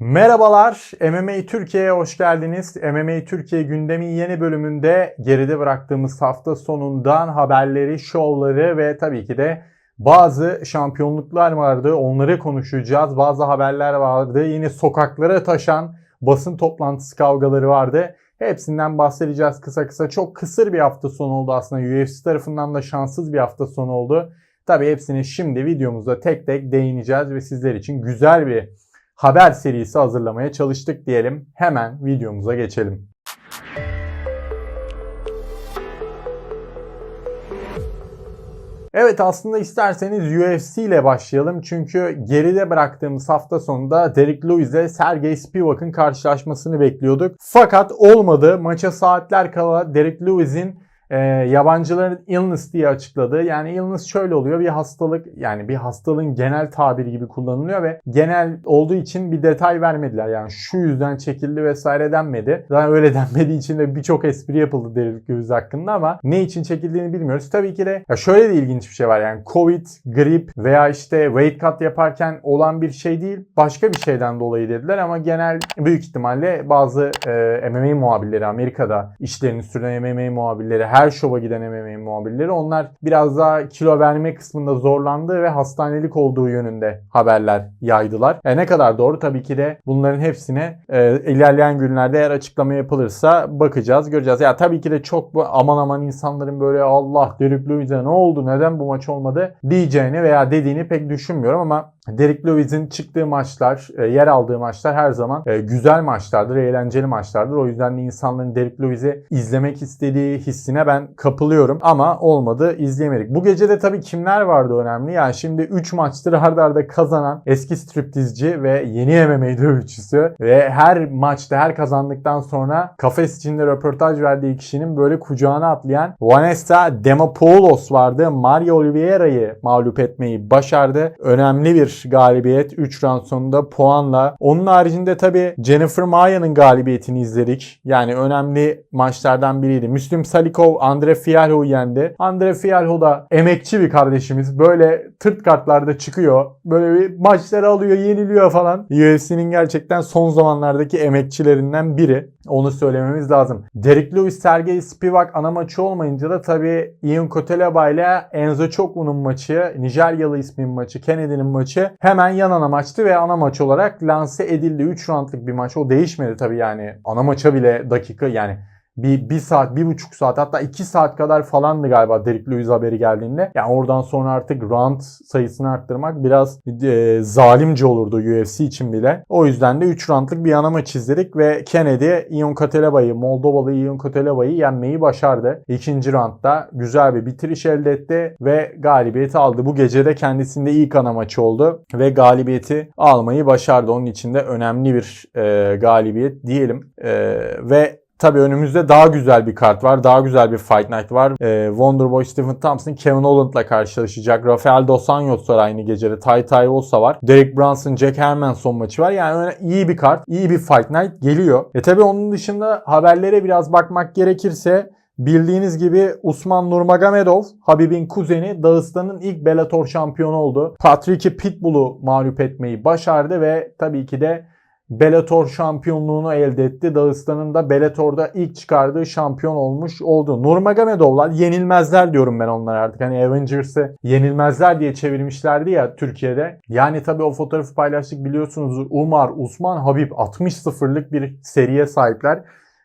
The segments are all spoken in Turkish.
Merhabalar, MMA Türkiye'ye hoş geldiniz. MMA Türkiye gündemin yeni bölümünde geride bıraktığımız hafta sonundan haberleri, şovları ve tabii ki de bazı şampiyonluklar vardı. Onları konuşacağız. Bazı haberler vardı. Yine sokaklara taşan basın toplantısı kavgaları vardı. Hepsinden bahsedeceğiz kısa kısa. Çok kısır bir hafta sonu oldu aslında. UFC tarafından da şanssız bir hafta sonu oldu. Tabii hepsini şimdi videomuzda tek tek değineceğiz ve sizler için güzel bir haber serisi hazırlamaya çalıştık diyelim. Hemen videomuza geçelim. Evet aslında isterseniz UFC ile başlayalım. Çünkü geride bıraktığımız hafta sonunda Derek Lewis ile Sergey Spivak'ın karşılaşmasını bekliyorduk. Fakat olmadı. Maça saatler kala Derek Lewis'in e, yabancıların illness diye açıkladı. Yani illness şöyle oluyor bir hastalık yani bir hastalığın genel tabiri gibi kullanılıyor ve genel olduğu için bir detay vermediler. Yani şu yüzden çekildi vesaire denmedi. Zaten öyle denmediği için de birçok espri yapıldı Derek Lewis hakkında ama ne için çekildiğini bilmiyoruz. Tabii ki de ya şöyle de ilginç bir şey var yani Covid, grip veya işte weight cut yaparken olan bir şey değil başka bir şeyden dolayı dediler ama genel büyük ihtimalle bazı e, MMA muhabirleri Amerika'da işlerini süren MMA muhabirleri her şova giden MMA muhabirleri onlar biraz daha kilo verme kısmında zorlandığı ve hastanelik olduğu yönünde haberler yaydılar. E ne kadar doğru tabii ki de bunların hepsine e, ilerleyen günlerde eğer açıklama yapılırsa bakacağız, göreceğiz. Ya tabii ki de çok bu aman aman insanların böyle Allah Derek Lewis'e ne oldu, neden bu maç olmadı diyeceğini veya dediğini pek düşünmüyorum ama Derek Lewis'in çıktığı maçlar, e, yer aldığı maçlar her zaman e, güzel maçlardır, eğlenceli maçlardır. O yüzden de insanların Derek Lewis'i izlemek istediği hissine ben kapılıyorum. Ama olmadı, izleyemedik. Bu gece de tabii kimler vardı önemli. Yani şimdi 3 maçtır arda arda kazanan eski striptizci ve yeni MMA dövüşçüsü ve her maçta her kazandıktan sonra kafes içinde röportaj verdiği kişinin böyle kucağına atlayan Vanessa Demopoulos vardı. Mario Oliveira'yı mağlup etmeyi başardı. Önemli bir galibiyet 3 round sonunda puanla. Onun haricinde tabi Jennifer Maya'nın galibiyetini izledik. Yani önemli maçlardan biriydi. Müslüm Salikov Andre Fialho'yu yendi. Andre Fialho da emekçi bir kardeşimiz. Böyle tırt kartlarda çıkıyor. Böyle bir maçları alıyor, yeniliyor falan. UFC'nin gerçekten son zamanlardaki emekçilerinden biri. Onu söylememiz lazım. Derek Lewis, Sergey Spivak ana maçı olmayınca da tabii Ian Kotelaba ile Enzo Çokmu'nun maçı, Nijeryalı ismin maçı, Kennedy'nin maçı hemen yan ana maçtı ve ana maç olarak lanse edildi. 3 roundlık bir maç. O değişmedi tabii yani. Ana maça bile dakika yani bir, bir saat, bir buçuk saat hatta iki saat kadar falandı galiba Derek Lewis haberi geldiğinde. Yani oradan sonra artık round sayısını arttırmak biraz e, zalimce olurdu UFC için bile. O yüzden de 3 roundlık bir yana maç izledik ve Kennedy Ion Koteleba'yı, Moldovalı Ion Koteleba'yı yenmeyi başardı. İkinci roundda güzel bir bitiriş elde etti ve galibiyeti aldı. Bu gece de kendisinde ilk ana maçı oldu ve galibiyeti almayı başardı. Onun için de önemli bir e, galibiyet diyelim. E, ve Tabii önümüzde daha güzel bir kart var. Daha güzel bir Fight Night var. Ee, Wonderboy Stephen Thompson Kevin Holland'la karşılaşacak. Rafael Dos Anjos var aynı gecede. Tai Tai olsa var. Derek Brunson, Jack Hermanson maçı var. Yani iyi bir kart. iyi bir Fight Night geliyor. E tabii onun dışında haberlere biraz bakmak gerekirse Bildiğiniz gibi Usman Nurmagomedov, Habib'in kuzeni Dağıstan'ın ilk Bellator şampiyonu oldu. Patrick Pitbull'u mağlup etmeyi başardı ve tabii ki de Bellator şampiyonluğunu elde etti. Dağıstan'ın da Bellator'da ilk çıkardığı şampiyon olmuş oldu. Nurmagomedovlar yenilmezler diyorum ben onlara artık. Hani Avengers'ı yenilmezler diye çevirmişlerdi ya Türkiye'de. Yani tabii o fotoğrafı paylaştık biliyorsunuz. Umar, Usman, Habib 60-0'lık bir seriye sahipler.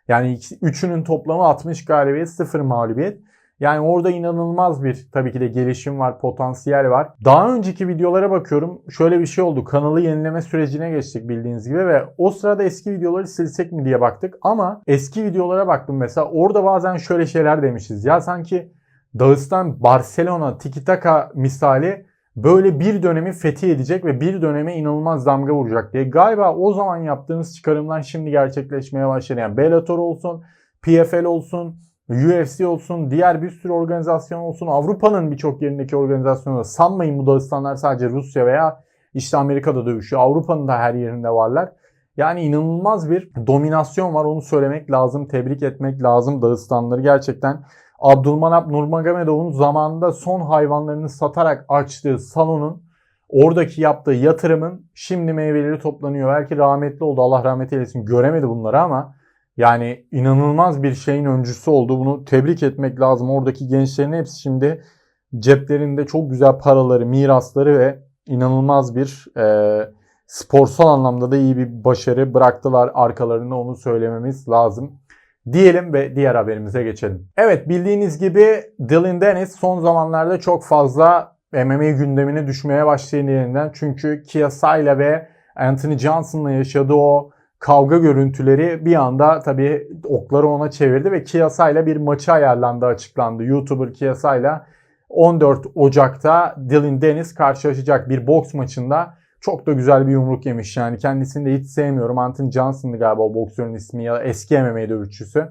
Yani üçünün toplamı 60 galibiyet, 0 mağlubiyet. Yani orada inanılmaz bir tabii ki de gelişim var, potansiyel var. Daha önceki videolara bakıyorum. Şöyle bir şey oldu. Kanalı yenileme sürecine geçtik bildiğiniz gibi ve o sırada eski videoları silsek mi diye baktık. Ama eski videolara baktım mesela. Orada bazen şöyle şeyler demişiz. Ya sanki Dağıstan, Barcelona, Tiki Taka misali böyle bir dönemi fethi edecek ve bir döneme inanılmaz damga vuracak diye. Galiba o zaman yaptığınız çıkarımlar şimdi gerçekleşmeye başladı. Yani Bellator olsun, PFL olsun, UFC olsun, diğer bir sürü organizasyon olsun, Avrupa'nın birçok yerindeki organizasyonlar sanmayın bu Dağıstanlar sadece Rusya veya işte Amerika'da dövüşüyor. Avrupa'nın da her yerinde varlar. Yani inanılmaz bir dominasyon var onu söylemek lazım, tebrik etmek lazım Dağıstanları gerçekten. Abdülmanap Nurmagomedov'un zamanında son hayvanlarını satarak açtığı salonun oradaki yaptığı yatırımın şimdi meyveleri toplanıyor. Belki rahmetli oldu Allah rahmet eylesin göremedi bunları ama yani inanılmaz bir şeyin öncüsü oldu. Bunu tebrik etmek lazım. Oradaki gençlerin hepsi şimdi ceplerinde çok güzel paraları, mirasları ve inanılmaz bir e, sporsal anlamda da iyi bir başarı bıraktılar arkalarında onu söylememiz lazım. Diyelim ve diğer haberimize geçelim. Evet bildiğiniz gibi Dylan Dennis son zamanlarda çok fazla MMA gündemine düşmeye başlayan yerinden. Çünkü Kiasa'yla ve Anthony Johnson'la yaşadığı o kavga görüntüleri bir anda tabii okları ona çevirdi ve Kiasa'yla bir maçı ayarlandı açıklandı. YouTuber Kiasa'yla 14 Ocak'ta Dylan Dennis karşılaşacak bir boks maçında çok da güzel bir yumruk yemiş yani. Kendisini de hiç sevmiyorum. Anthony Johnson'dı galiba o boksörün ismi ya eski MMA dövüşçüsü.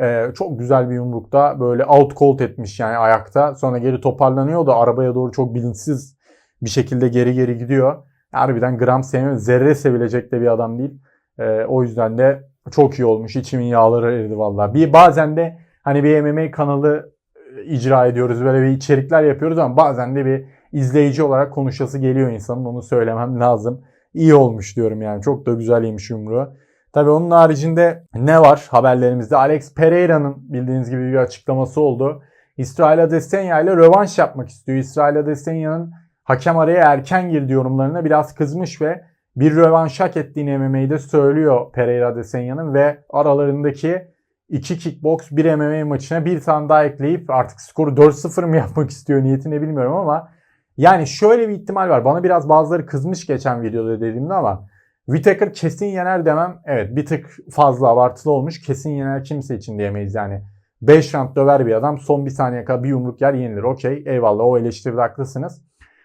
Ee, çok güzel bir yumrukta böyle out cold etmiş yani ayakta. Sonra geri toparlanıyor da arabaya doğru çok bilinçsiz bir şekilde geri geri gidiyor. Harbiden gram sevmiyorum. Zerre sevilecek de bir adam değil. Ee, o yüzden de çok iyi olmuş. İçimin yağları eridi valla. Bir bazen de hani bir MMA kanalı e, icra ediyoruz. Böyle bir içerikler yapıyoruz ama bazen de bir izleyici olarak konuşası geliyor insanın. Onu söylemem lazım. İyi olmuş diyorum yani. Çok da güzel yemiş yumruğu. Tabii onun haricinde ne var haberlerimizde? Alex Pereira'nın bildiğiniz gibi bir açıklaması oldu. İsrail Adesanya ile rövanş yapmak istiyor. İsrail Adesanya'nın hakem araya erken girdi yorumlarına biraz kızmış ve bir rövanş hak ettiğini MMA'de söylüyor Pereira Adesanya'nın ve aralarındaki iki kickbox bir MMA maçına bir tane daha ekleyip artık skoru 4-0 mı yapmak istiyor niyetini bilmiyorum ama yani şöyle bir ihtimal var. Bana biraz bazıları kızmış geçen videoda dediğimde ama Whittaker kesin yener demem. Evet bir tık fazla abartılı olmuş. Kesin yener kimse için diyemeyiz yani. 5 round döver bir adam son bir saniye kadar bir yumruk yer yenilir. Okey eyvallah o eleştiride haklısınız.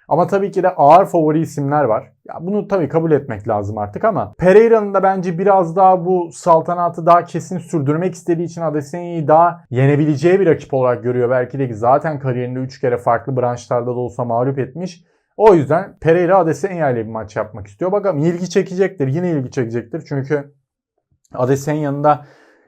Ama tabii ki de ağır favori isimler var. Ya bunu tabii kabul etmek lazım artık ama Pereira'nın da bence biraz daha bu saltanatı daha kesin sürdürmek istediği için Adesanya'yı daha yenebileceği bir rakip olarak görüyor. Belki de zaten kariyerinde 3 kere farklı branşlarda da olsa mağlup etmiş. O yüzden Pereira Adesanya ile bir maç yapmak istiyor. Bakalım ilgi çekecektir. Yine ilgi çekecektir. Çünkü Adesanya'nın da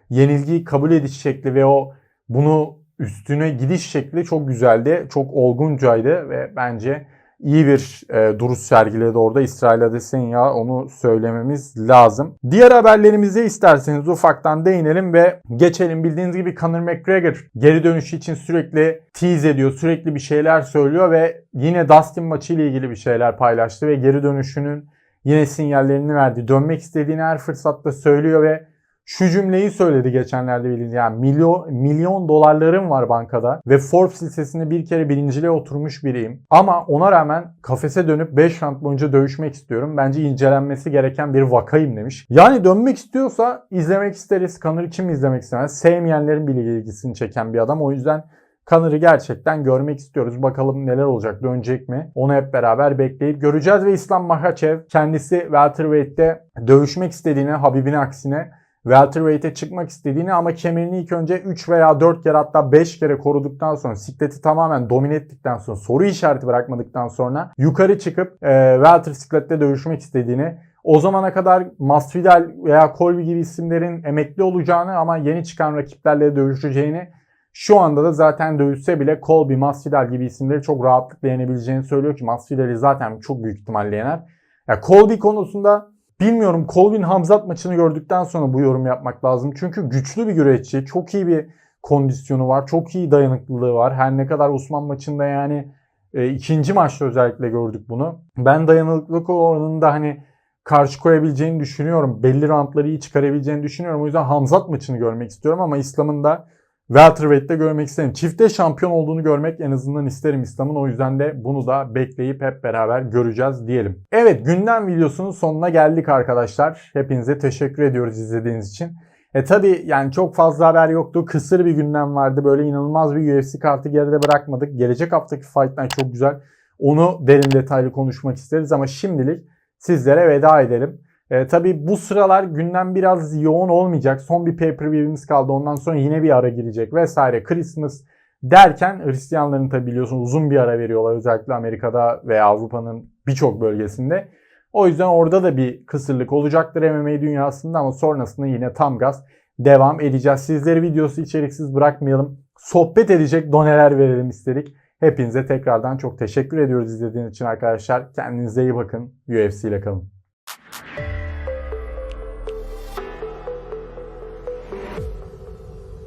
yenilgiyi kabul ediş şekli ve o bunu üstüne gidiş şekli çok güzeldi. Çok olguncaydı ve bence iyi bir e, duruş sergiledi orada İsrail Adesanya onu söylememiz lazım. Diğer haberlerimize isterseniz ufaktan değinelim ve geçelim. Bildiğiniz gibi Conor McGregor geri dönüşü için sürekli tease ediyor, sürekli bir şeyler söylüyor ve yine Dustin maçı ile ilgili bir şeyler paylaştı ve geri dönüşünün yine sinyallerini verdi. Dönmek istediğini her fırsatta söylüyor ve şu cümleyi söyledi geçenlerde bildiğiniz yani milyon, milyon dolarlarım var bankada ve Forbes listesinde bir kere birinciliğe oturmuş biriyim. Ama ona rağmen kafese dönüp 5 round boyunca dövüşmek istiyorum. Bence incelenmesi gereken bir vakayım demiş. Yani dönmek istiyorsa izlemek isteriz. Connor'ı kim izlemek istemez? Sevmeyenlerin bile ilgisini çeken bir adam. O yüzden Connor'ı gerçekten görmek istiyoruz. Bakalım neler olacak, dönecek mi? Onu hep beraber bekleyip göreceğiz ve İslam Makhachev kendisi welterweight'te dövüşmek istediğini Habib'in aksine welterweight'e çıkmak istediğini ama kemerini ilk önce 3 veya 4 kere hatta 5 kere koruduktan sonra sikleti tamamen domine ettikten sonra soru işareti bırakmadıktan sonra yukarı çıkıp e, welter siklette dövüşmek istediğini o zamana kadar Masvidal veya Colby gibi isimlerin emekli olacağını ama yeni çıkan rakiplerle dövüşeceğini şu anda da zaten dövüşse bile Colby, Masvidal gibi isimleri çok rahatlıkla yenebileceğini söylüyor ki Masvidal'i zaten çok büyük ihtimalle yener. Ya Colby konusunda Bilmiyorum Colvin Hamzat maçını gördükten sonra bu yorum yapmak lazım. Çünkü güçlü bir güreşçi. Çok iyi bir kondisyonu var. Çok iyi dayanıklılığı var. Her ne kadar Osman maçında yani e, ikinci maçta özellikle gördük bunu. Ben dayanıklılık oranında hani karşı koyabileceğini düşünüyorum. Belli rantları iyi çıkarabileceğini düşünüyorum. O yüzden Hamzat maçını görmek istiyorum ama İslam'ın da welterweight'te görmek isterim. Çifte şampiyon olduğunu görmek en azından isterim İslam'ın. O yüzden de bunu da bekleyip hep beraber göreceğiz diyelim. Evet gündem videosunun sonuna geldik arkadaşlar. Hepinize teşekkür ediyoruz izlediğiniz için. E tabi yani çok fazla haber yoktu. Kısır bir gündem vardı. Böyle inanılmaz bir UFC kartı geride bırakmadık. Gelecek haftaki Fight Night çok güzel. Onu derin detaylı konuşmak isteriz ama şimdilik sizlere veda edelim. E, tabii bu sıralar gündem biraz yoğun olmayacak. Son bir pay-per-view'imiz kaldı. Ondan sonra yine bir ara girecek vesaire. Christmas derken Hristiyanların tabi biliyorsunuz uzun bir ara veriyorlar. Özellikle Amerika'da ve Avrupa'nın birçok bölgesinde. O yüzden orada da bir kısırlık olacaktır MMA dünyasında ama sonrasında yine tam gaz devam edeceğiz. Sizleri videosu içeriksiz bırakmayalım. Sohbet edecek doneler verelim istedik. Hepinize tekrardan çok teşekkür ediyoruz izlediğiniz için arkadaşlar. Kendinize iyi bakın. UFC ile kalın.